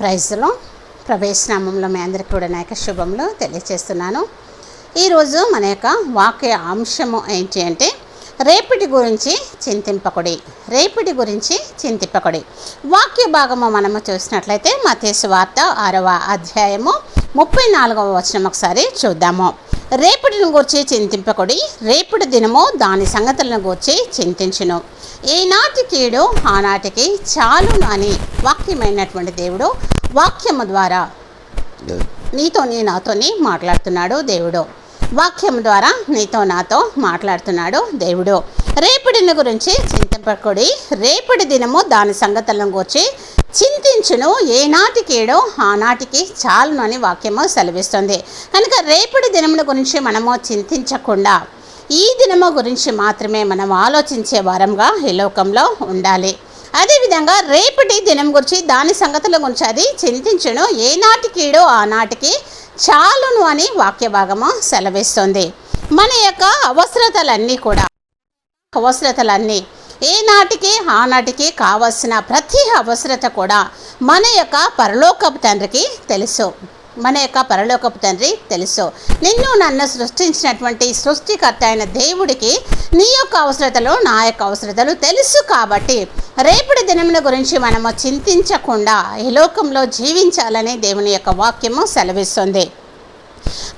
ప్రైజ్లో ప్రవేశనామంలో మీ అందరికీ కూడా నా యొక్క శుభములు తెలియజేస్తున్నాను ఈరోజు మన యొక్క వాక్య అంశము ఏంటి అంటే రేపటి గురించి చింతింపకుడి రేపటి గురించి చింతింపకుడి. వాక్య భాగము మనము చూసినట్లయితే మతేసు వార్త ఆరవ అధ్యాయము ముప్పై నాలుగవ వచనం ఒకసారి చూద్దాము. రేపటిని గూర్చి చింతింపకుడి రేపటి దినము దాని సంగతులను గూర్చి చింతించును. ఈనాటి కీడు ఆనాటికి చాలును అని వాక్యమైనటువంటి దేవుడు వాక్యము ద్వారా నీతోని నాతోని మాట్లాడుతున్నాడు దేవుడు. వాక్యం ద్వారా నీతో నాతో మాట్లాడుతున్నాడు దేవుడు. రేపటిని గురించి చింతపకొడి రేపటి దినము దాని సంగతులను గురించి చింతించును. ఏనాటికేడో ఆనాటికి చాలును అని వాక్యము సెలవిస్తుంది. కనుక రేపటి దినముల గురించి మనము చింతించకుండా ఈ దినము గురించి మాత్రమే మనం ఆలోచించే వారంగా ఈ లోకంలో ఉండాలి. అదేవిధంగా రేపటి దినం గురించి దాని సంగతుల గురించి అది చింతించను. ఏనాటికీడో ఆనాటికి చాలును అని వాక్య భాగము సెలవిస్తుంది. మన యొక్క అవసరతలన్నీ కూడా అవసరతలన్నీ. ఏనాటికి ఆనాటికి కావలసిన ప్రతి అవసరత కూడా మన యొక్క పరలోకపు తండ్రికి తెలుసు. మన యొక్క పరలోకపు తండ్రి తెలుసు. నిన్ను నన్ను సృష్టించినటువంటి సృష్టికర్త అయిన దేవుడికి నీ యొక్క అవసరతలు నా యొక్క అవసరతలు తెలుసు కాబట్టి రేపటి దినముల గురించి మనము చింతించకుండా ఈ లోకంలో జీవించాలని దేవుని యొక్క వాక్యము సెలవిస్తుంది.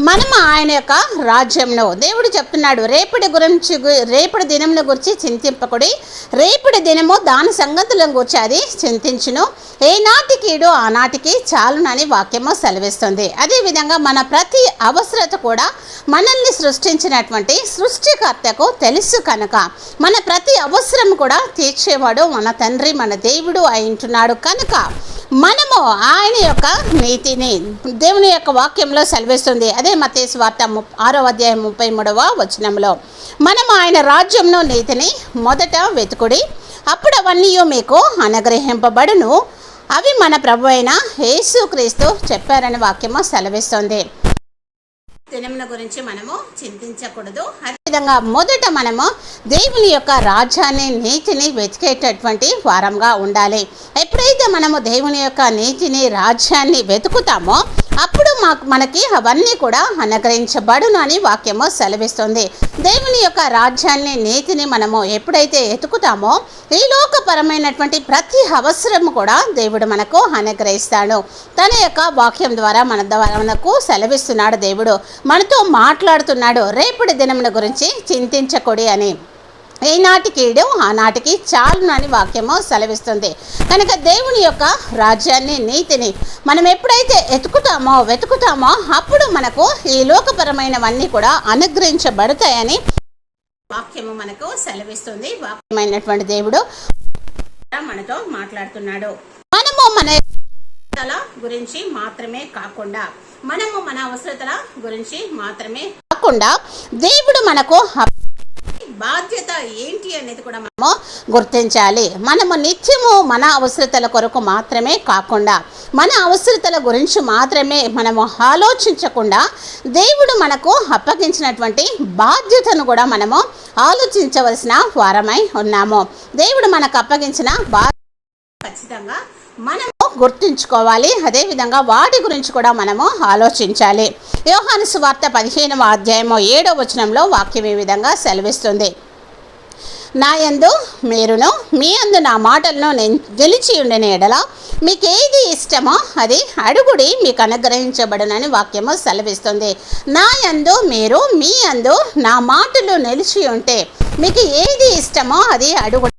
మనం ఆయన యొక్క రాజ్యంలో దేవుడు చెప్తున్నాడు రేపటి గురించి రేపటి దినముల గురించి చింతింపకుడి. రేపటి దినము దాని సంగతులను గురించి అది చింతించును. ఏ నాటికీడు ఆనాటికి చాలునని వాక్యము సెలవిస్తుంది. అదేవిధంగా మన ప్రతి అవసరత కూడా మనల్ని సృష్టించినటువంటి సృష్టికర్తకు తెలుసు కనుక మన ప్రతి అవసరం కూడా తీర్చేవాడు మన తండ్రి మన దేవుడు అయింటున్నాడు కనుక. మనము ఆయన యొక్క నీతిని దేవుని యొక్క వాక్యంలో సెలవిస్తుంది. అదే మతేసు వార్త ముప్ ఆరో అధ్యాయం ముప్పై మూడవ వచనంలో. మనం ఆయన రాజ్యంలో నీతిని మొదట వెతుకుడి అప్పుడు అవన్నీ మీకు అనుగ్రహింపబడును. అవి మన ప్రభు అయిన యేసుక్రీస్తు చెప్పారని వాక్యము సెలవిస్తుంది. దినముల గురించి మనము చింతించకూడదు. విధంగా మొదట మనము దేవుని యొక్క రాజ్యాన్ని నీతిని వెతికేటటువంటి వారంగా ఉండాలి. ఎప్పుడైతే మనము దేవుని యొక్క నీతిని రాజ్యాన్ని వెతుకుతామో అప్పుడు మాకు మనకి అవన్నీ కూడా అనుగ్రహించబడును అని వాక్యము సెలవిస్తుంది. దేవుని యొక్క రాజ్యాన్ని నీతిని మనము ఎప్పుడైతే ఎతుకుతామో ఈ లోకపరమైనటువంటి ప్రతి అవసరం కూడా దేవుడు మనకు అనుగ్రహిస్తాడు. తన యొక్క వాక్యం ద్వారా మన ద్వారా మనకు సెలవిస్తున్నాడు దేవుడు. మనతో మాట్లాడుతున్నాడు. రేపటి దినమున గురించి చింతించకూడి అని. ఈనాటి కీడు ఆనాటికి చాలును అని వాక్యము సెలవిస్తుంది. కనుక దేవుని యొక్క రాజ్యాన్ని నీతిని మనం ఎప్పుడైతే ఎతుకుతామో వెతుకుతామో అప్పుడు మనకు ఈ లోకపరమైనవన్నీ కూడా అనుగ్రహించబడతాయని వాక్యము మనకు సెలవిస్తుంది. వాక్యమైనటువంటి దేవుడు మనతో మాట్లాడుతున్నాడు. మనము మన గురించి మాత్రమే కాకుండా మనము మన అవసరతల గురించి మాత్రమే కాకుండా దేవుడు మనకు బాధ్యత ఏంటి అనేది కూడా మనము గుర్తించాలి. మనము నిత్యము మన అవసరతల కొరకు మాత్రమే కాకుండా మన అవసరతల గురించి మాత్రమే మనము ఆలోచించకుండా దేవుడు మనకు అప్పగించినటువంటి బాధ్యతను కూడా మనము ఆలోచించవలసిన వారమై ఉన్నాము. దేవుడు మనకు అప్పగించిన బాధ్యత ఖచ్చితంగా మనము గుర్తుంచుకోవాలి. అదేవిధంగా వాటి గురించి కూడా మనము ఆలోచించాలి. యోహాను సువార్త పదిహేనవ అధ్యాయము ఏడవ వచనంలో వాక్యం ఈ విధంగా సెలవిస్తుంది. నా యందు మీరును మీ అందు నా మాటలను నేను గెలిచి ఉండిన ఎడల మీకు ఏది ఇష్టమో అది అడుగుడి మీకు అనుగ్రహించబడునని వాక్యము సెలవిస్తుంది. నా యందు మీరు మీ అందు నా మాటలు నిలిచి ఉంటే మీకు ఏది ఇష్టమో అది అడుగుడి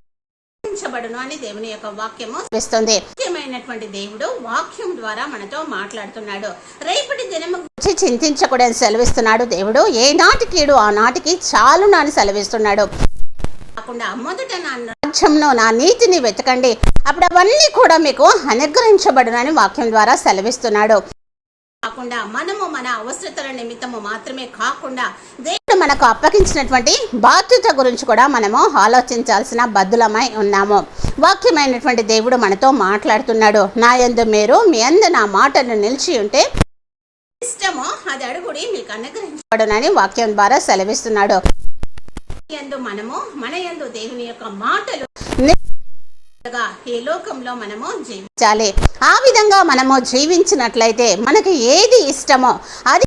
రక్షించబడును అని దేవుని యొక్క వాక్యము ఇస్తుంది ముఖ్యమైనటువంటి దేవుడు వాక్యం ద్వారా మనతో మాట్లాడుతున్నాడు. రేపటి దినము గురించి చింతించకూడదని సెలవిస్తున్నాడు దేవుడు. ఏ నాటికీడు ఆ నాటికి చాలును అని సెలవిస్తున్నాడు. కాకుండా మొదట నా రాజ్యంలో నా నీతిని వెతకండి. అప్పుడు అవన్నీ కూడా మీకు అనుగ్రహించబడునని వాక్యం ద్వారా సెలవిస్తున్నాడు. కాకుండా మనము మన అవసరతల నిమిత్తము మాత్రమే కాకుండా దే ఇప్పుడు మనకు అప్పగించినటువంటి బాధ్యత గురించి కూడా మనము ఆలోచించాల్సిన బద్దులమై ఉన్నాము. వాక్యమైనటువంటి దేవుడు మనతో మాట్లాడుతున్నాడు. నా యందు మీరు మీ అందు నా మాటలు నిలిచి ఉంటే ఇష్టమో అది అడుగుడి మీకు అనుగ్రహించబడునని వాక్యం ద్వారా సెలవిస్తున్నాడు. మనము మన ఎందు దేవుని యొక్క మాటలు ఈ లోకంలో మనము జీవించాలి. ఆ విధంగా మనము జీవించినట్లయితే మనకి ఏది ఇష్టమో అది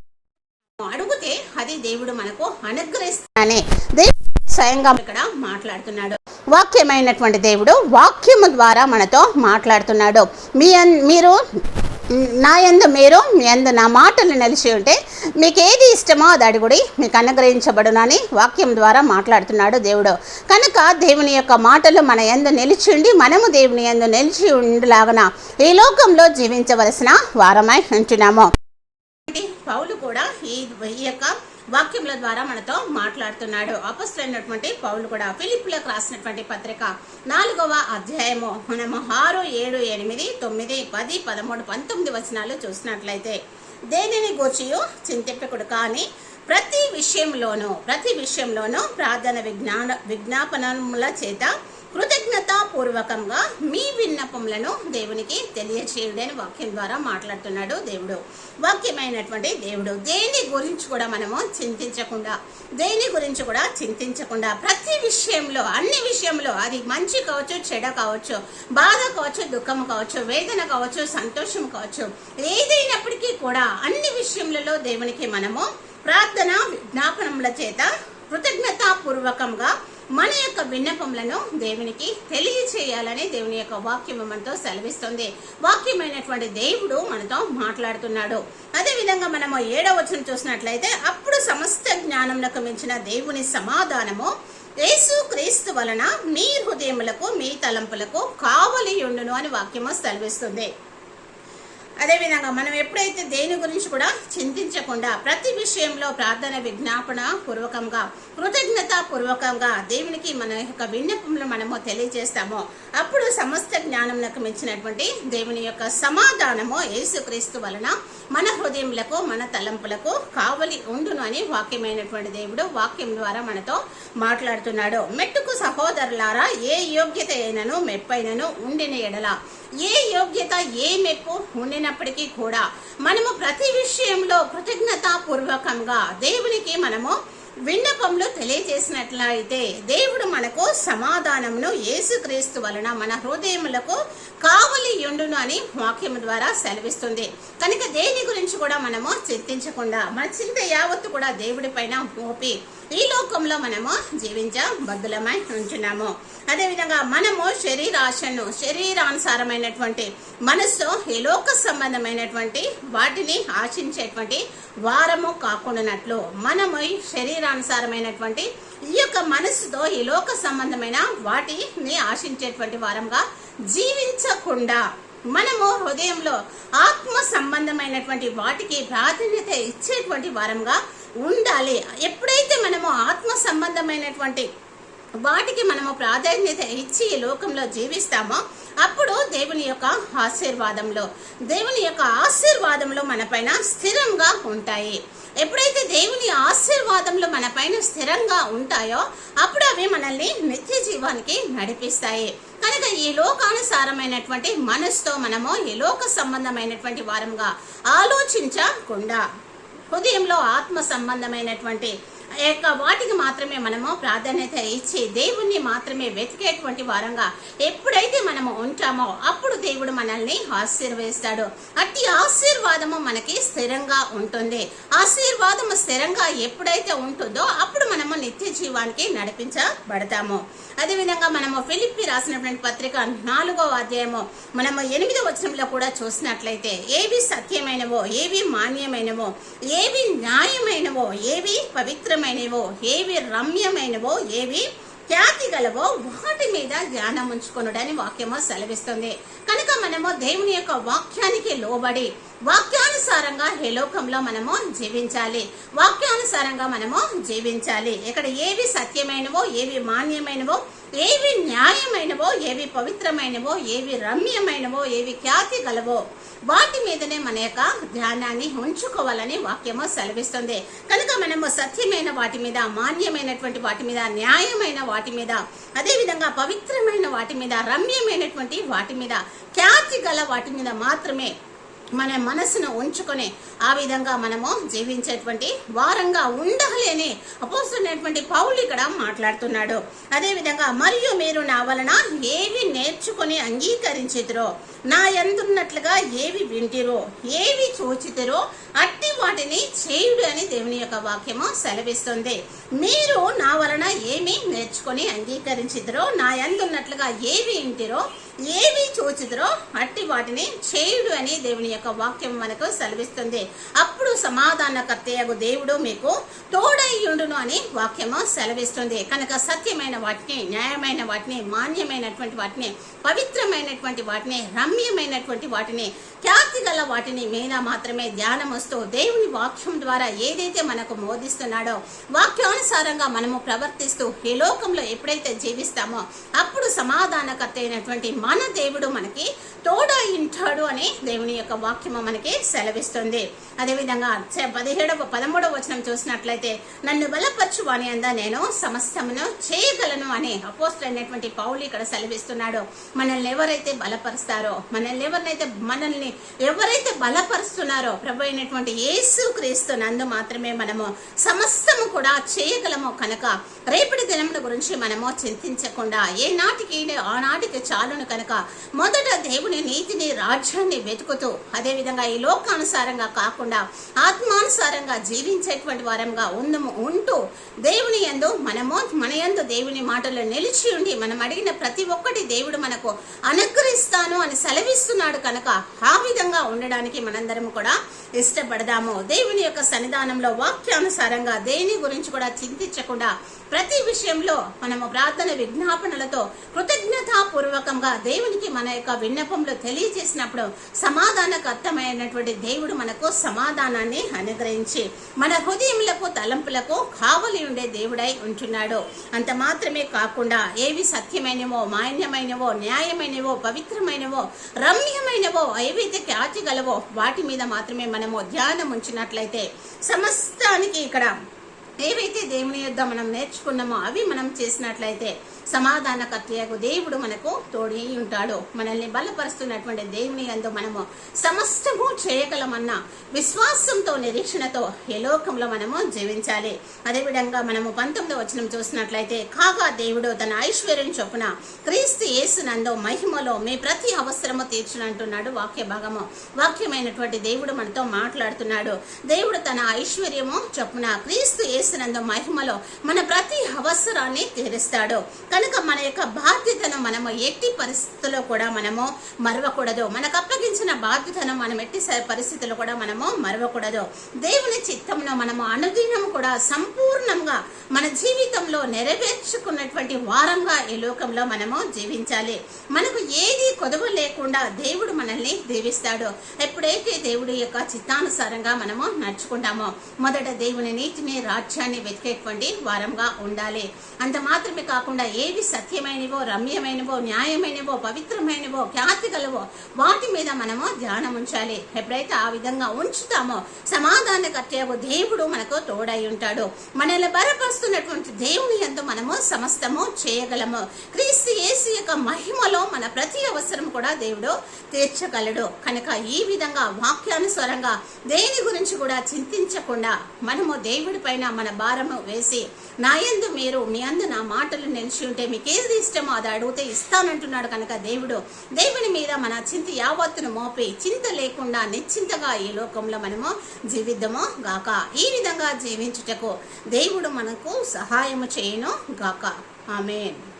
అడిగితే అది దేవుడు మనకు అనుగ్రహిస్తానే. దేవుడు స్వయంగా ఇక్కడ మాట్లాడుతున్నాడు. వాక్యమైనటువంటి దేవుడు వాక్యము ద్వారా మనతో మాట్లాడుతున్నాడు. మీ మీరు నా ఎందు మీరు మీ యందు నా మాటలు నిలిచి ఉంటే మీకు ఏది ఇష్టమో అది అడుగుడి మీకు అనుగ్రహించబడునని వాక్యం ద్వారా మాట్లాడుతున్నాడు దేవుడు. కనుక దేవుని యొక్క మాటలు మన యందు నిలిచి ఉండి మనము దేవుని యందు నిలిచి ఉండలాగన ఈ లోకంలో జీవించవలసిన వారమై ఉంటున్నాము. పౌలు కూడా ఈ ఈ యొక్క వాక్యముల ద్వారా మనతో మాట్లాడుతున్నాడు. అపస్తులైనటువంటి పౌలు కూడా ఫిలిప్లకు రాసినటువంటి పత్రిక నాలుగవ అధ్యాయము మనము ఆరు ఏడు ఎనిమిది తొమ్మిది పది పదమూడు పంతొమ్మిది వచనాలు చూసినట్లయితే దేనిని గూర్చియు? చింతింపకుడు కానీ ప్రతి విషయంలోనూ ప్రతి విషయంలోనూ ప్రార్థన విజ్ఞాన విజ్ఞాపనముల చేత కృతజ్ఞతాపూర్వకంగా మీ విన్నపములను దేవునికి తెలియచేయుడని వాక్యం ద్వారా మాట్లాడుతున్నాడు దేవుడు. వాక్యమైనటువంటి దేవుడు. దేని గురించి కూడా మనము చింతించకుండా దేని గురించి కూడా చింతించకుండా ప్రతి విషయంలో అన్ని విషయంలో అది మంచి కావచ్చు చెడ కావచ్చు బాధ కావచ్చు దుఃఖం కావచ్చు వేదన కావచ్చు సంతోషం కావచ్చు ఏదైనప్పటికీ కూడా అన్ని విషయములలో దేవునికి మనము ప్రార్థన విజ్ఞాపనముల చేత కృతజ్ఞతాపూర్వకంగా మన యొక్క విన్నపములను దేవునికి తెలియచేయాలని దేవుని యొక్క వాక్యం మనతో సెలవిస్తుంది. వాక్యమైనటువంటి దేవుడు మనతో మాట్లాడుతున్నాడు. అదే విధంగా మనము ఏడవ వచనం చూసినట్లయితే అప్పుడు సమస్త జ్ఞానమునకు మించిన దేవుని సమాధానము యేసు క్రీస్తు వలన మీ హృదయములకు మీ తలంపులకు కావలి ఉండును అని వాక్యము సెలవిస్తుంది. అదేవిధంగా మనం ఎప్పుడైతే దేని గురించి కూడా చింతించకుండా ప్రతి విషయంలో ప్రార్థన విజ్ఞాపన పూర్వకంగా కృతజ్ఞత పూర్వకంగా దేవునికి మన యొక్క విన్నపంలో మనము తెలియజేస్తామో అప్పుడు సమస్త జ్ఞానంలకు మించినటువంటి దేవుని యొక్క సమాధానము యేసుక్రీస్తు వలన మన హృదయములకు మన తలంపులకు కావలి ఉండును అని వాక్యమైనటువంటి దేవుడు వాక్యం ద్వారా మనతో మాట్లాడుతున్నాడు. మెట్టుకు సహోదరులారా ఏ యోగ్యత అయినను మెప్పైనను ఉండిన ఎడల ఏ యోగ్యత ఏ మెప్పు ఉండినప్పటికీ కూడా మనము ప్రతి విషయంలో కృతజ్ఞతాపూర్వకంగా దేవునికి మనము విన్నపంలో తెలియజేసినట్లయితే దేవుడు మనకు సమాధానమును యేసుక్రీస్తు వలన మన హృదయములకు కావలి ఉండును అని వాక్యము ద్వారా సెలవిస్తుంది. కనుక దేని గురించి కూడా మనము చింతించకుండా మన చింత యావత్తు కూడా దేవుడి పైన మోపి ఈ లోకంలో మనము జీవించ బద్దులమై ఉంటున్నాము. అదేవిధంగా మనము శరీరాశను శరీరానుసారమైనటువంటి మనస్సు ఈ లోక సంబంధమైనటువంటి వాటిని ఆశించేటువంటి వారము కాకుండానట్లు మనము శరీరానుసారమైనటువంటి ఈ యొక్క మనస్సుతో ఈ లోక సంబంధమైన వాటిని ఆశించేటువంటి వారంగా జీవించకుండా మనము హృదయంలో ఆత్మ సంబంధమైనటువంటి వాటికి ప్రాధాన్యత ఇచ్చేటువంటి వారంగా ఉండాలి. ఎప్పుడైతే మనము ఆత్మ సంబంధమైనటువంటి వాటికి మనము ప్రాధాన్యత ఇచ్చి ఈ లోకంలో జీవిస్తామో అప్పుడు దేవుని యొక్క ఆశీర్వాదంలో దేవుని యొక్క ఆశీర్వాదంలో మన పైన స్థిరంగా ఉంటాయి. ఎప్పుడైతే దేవుని ఆశీర్వాదంలో మన పైన స్థిరంగా ఉంటాయో అప్పుడు అవి మనల్ని నిత్య జీవానికి నడిపిస్తాయి. కనుక ఈ లోకానుసారమైనటువంటి మనసుతో మనము ఈ లోక సంబంధమైనటువంటి వారంగా ఆలోచించకుండా హృదయంలో ఆత్మ సంబంధమైనటువంటి యొక్క వాటికి మాత్రమే మనము ప్రాధాన్యత ఇచ్చి దేవుణ్ణి మాత్రమే వెతికేటువంటి వారంగా ఎప్పుడైతే మనము ఉంటామో అప్పుడు దేవుడు మనల్ని ఆశీర్వదిస్తాడు. అట్టి ఆశీర్వాదము మనకి స్థిరంగా ఉంటుంది. ఆశీర్వాదము స్థిరంగా ఎప్పుడైతే ఉంటుందో అప్పుడు మనము నిత్య జీవానికి నడిపించబడతాము. అదేవిధంగా మనము ఫిలిప్పి రాసినటువంటి పత్రిక నాలుగో అధ్యాయము మనము ఎనిమిదో వచనంలో కూడా చూసినట్లయితే ఏవి సత్యమైనవో ఏవి మాన్యమైనవో ఏవి న్యాయమైనవో ఏవి పవిత్రమైనవో ఏవి రమ్యమైనవో ఏవి ఖ్యాతి గలవో వాటి మీద ధ్యానం ఉంచుకొనుడని వాక్యము సెలవిస్తుంది. కనుక మనము దేవుని యొక్క వాక్యానికి లోబడి వాక్యానుసారంగా ఈ లోకంలో మనము జీవించాలి? వాక్యానుసారంగా మనము జీవించాలి. ఇక్కడ ఏవి సత్యమైనవో ఏవి మాన్యమైనవో ఏవి న్యాయమైనవో ఏవి పవిత్రమైనవో ఏవి రమ్యమైనవో ఏవి ఖ్యాతి గలవో వాటి మీదనే మన యొక్క ధ్యానాన్ని ఉంచుకోవాలని వాక్యము సెలవిస్తుంది. కనుక మనము సత్యమైన వాటి మీద మాన్యమైనటువంటి వాటి మీద న్యాయమైన వాటి మీద అదేవిధంగా పవిత్రమైన వాటి మీద రమ్యమైనటువంటి వాటి మీద ఖ్యాతి గల వాటి మీద మాత్రమే మన మనసును ఉంచుకొని ఆ విధంగా మనము జీవించేటువంటి వారంగా ఉండాలి అని అపోస్తున్నటువంటి పౌలు ఇక్కడ మాట్లాడుతున్నాడు. అదేవిధంగా మరియు మీరు నా వలన ఏవి నేర్చుకొని అంగీకరించితిరో నా ఎందున్నట్లుగా ఏవి వింటిరో ఏవి చూచితిరో అట్టి వాటిని చేయుడు అని దేవుని యొక్క వాక్యము సెలవిస్తుంది. మీరు నా వలన ఏమి నేర్చుకొని అంగీకరించితిరో నా ఎందున్నట్లుగా ఏవి వింటిరో ఏవి చూచుదరో అట్టి వాటిని చేయుడు అని దేవుని యొక్క వాక్యం మనకు సెలవిస్తుంది. అప్పుడు సమాధానకర్తయ్యగు దేవుడు మీకు తోడయ్యుండును అని వాక్యము సెలవిస్తుంది. కనుక సత్యమైన వాటిని న్యాయమైన వాటిని మాన్యమైనటువంటి వాటిని పవిత్రమైనటువంటి వాటిని రమ్యమైనటువంటి వాటిని ఖ్యాతి గల వాటిని మీద మాత్రమే ధ్యానం వస్తూ దేవుని వాక్యం ద్వారా ఏదైతే మనకు మోదిస్తున్నాడో వాక్యానుసారంగా మనము ప్రవర్తిస్తూ ఈ లోకంలో ఎప్పుడైతే జీవిస్తామో అప్పుడు సమాధానకర్త అయినటువంటి మన దేవుడు మనకి తోడా ఇంటాడు అని దేవుని యొక్క వాక్యము మనకి సెలవిస్తుంది. అదేవిధంగా చ- పదిహేడవ పదమూడవ వచనం చూసినట్లయితే నన్ను బలపరచు అని అందా నేను సమస్తమును చేయగలను అని అపోస్తులైనటువంటి పౌలు ఇక్కడ సెలవిస్తున్నాడు. మనల్ని ఎవరైతే బలపరుస్తారో మనల్ని ఎవరినైతే మనల్ని ఎవరైతే బలపరుస్తున్నారో ప్రభు అయినటువంటి యేసు క్రీస్తు నందు మాత్రమే మనము సమస్తము కూడా చేయగలము కనుక రేపటి దినముల గురించి మనము చింతించకుండా ఏ నాటికి ఆనాటికి చాలును కనుక మొదట దేవుని నీతిని రాజ్యాన్ని వెతుకుతూ అదేవిధంగా ఈ లోకానుసారంగా కాకుండా ఆత్మానుసారంగా జీవించేటువంటి వారంగా ఉందము ఉంటూ దేవుని ఎందు మనము మన ఎందు దేవుని మాటలు నిలిచి ఉండి మనం అడిగిన ప్రతి ఒక్కటి దేవుడు మనకు అనుగ్రహిస్తాను అని సెలవిస్తున్నాడు కనుక ఆ విధంగా ఉండడానికి మనందరం కూడా ఇష్టపడదాము. దేవుని యొక్క సన్నిధానంలో వాక్యానుసారంగా దేని గురించి కూడా చింతించకుండా ప్రతి విషయంలో మనము ప్రార్థన విజ్ఞాపనలతో కృతజ్ఞతాపూర్వకంగా దేవునికి మన యొక్క విన్నపంలో తెలియజేసినప్పుడు సమాధానకర్తమైనటువంటి దేవుడు మనకు సమాధానాన్ని అనుగ్రహించి మన హృదయములకు తలంపులకు కావలి ఉండే దేవుడై ఉంటున్నాడు. అంత మాత్రమే కాకుండా ఏవి సత్యమైనవో మాన్యమైనవో న్యాయమైనవో పవిత్రమైనవో రమ్యమైనవో ఏవైతే ఖ్యాతిగలవో వాటి మీద మాత్రమే మనము ధ్యానం ఉంచినట్లయితే సమస్తానికి ఇక్కడ ఏవైతే దేవుని యొద్ద మనం నేర్చుకున్నామో అవి మనం చేసినట్లయితే సమాధానకర్తయ్యకు దేవుడు మనకు తోడై ఉంటాడు. మనల్ని బలపరుస్తున్నటువంటి దేవుని అందు మనము సమస్తము చేయగలమన్న విశ్వాసంతో నిరీక్షణతో ఈ లోకంలో మనము జీవించాలి. అదేవిధంగా మనము పంతొమ్మిది వచనం చూసినట్లయితే కాగా దేవుడు తన ఐశ్వర్యం చొప్పున క్రీస్తు యేసునందో మహిమలో మీ ప్రతి అవసరము తీర్చునంటున్నాడు వాక్య భాగము వాక్యమైనటువంటి దేవుడు మనతో మాట్లాడుతున్నాడు. దేవుడు తన ఐశ్వర్యము చొప్పున క్రీస్తు యేసునందు మహిమలో మన ప్రతి అవసరాన్ని తీరుస్తాడు. కనుక మన యొక్క బాధ్యతను మనము ఎట్టి పరిస్థితుల్లో కూడా మనము మరవకూడదు. మనకు అప్పగించిన బాధ్యతను మనం ఎట్టి పరిస్థితుల్లో కూడా మనము మరవకూడదు. దేవుని చిత్తంలో మనము అనుదినం కూడా సంపూర్ణంగా మన జీవితంలో నెరవేర్చుకున్నటువంటి వారంగా ఈ లోకంలో మనము జీవించాలి. మనకు ఏది కొదవ లేకుండా దేవుడు మనల్ని దీవిస్తాడు. ఎప్పుడైతే దేవుడి యొక్క చిత్తానుసారంగా మనము నడుచుకుంటామో మొదట దేవుని నీతిని రాజ్యాన్ని వెతికేటువంటి వారంగా ఉండాలి. అంత మాత్రమే కాకుండా ఏవి సత్యమైనవో రమ్యమైనవో న్యాయమైనవో పవిత్రమైనవో ఖ్యాతి గలవో వాటి మీద మనము ధ్యానం ఉంచాలి. ఎప్పుడైతే ఆ విధంగా ఉంచుతామో సమాధాన కట్టేవు దేవుడు మనకు తోడై ఉంటాడు. మనల్ని బలపరుస్తున్నటువంటి దేవుని ఎందు మనము సమస్తము చేయగలము. క్రీస్తు యేసు యొక్క మహిమలో మన ప్రతి అవసరం కూడా దేవుడు తీర్చగలడు. కనుక ఈ విధంగా వాక్యానుసారంగా దేని గురించి కూడా చింతించకుండా మనము దేవుడి పైన మన భారము వేసి నా యందు మీరు మీ అందు నా మాటలు నిలిచి ఉంటే మీకు ఏది ఇష్టమో అది అడిగితే ఇస్తానంటున్నాడు కనుక దేవుడు. దేవుని మీద మన చింత యావత్తును మోపి చింత లేకుండా నిశ్చింతగా ఈ లోకంలో మనము జీవిద్దామో గాక. ఈ విధంగా జీవించుటకు దేవుడు మనకు సహాయము చేయను గాక. ఆమెన్.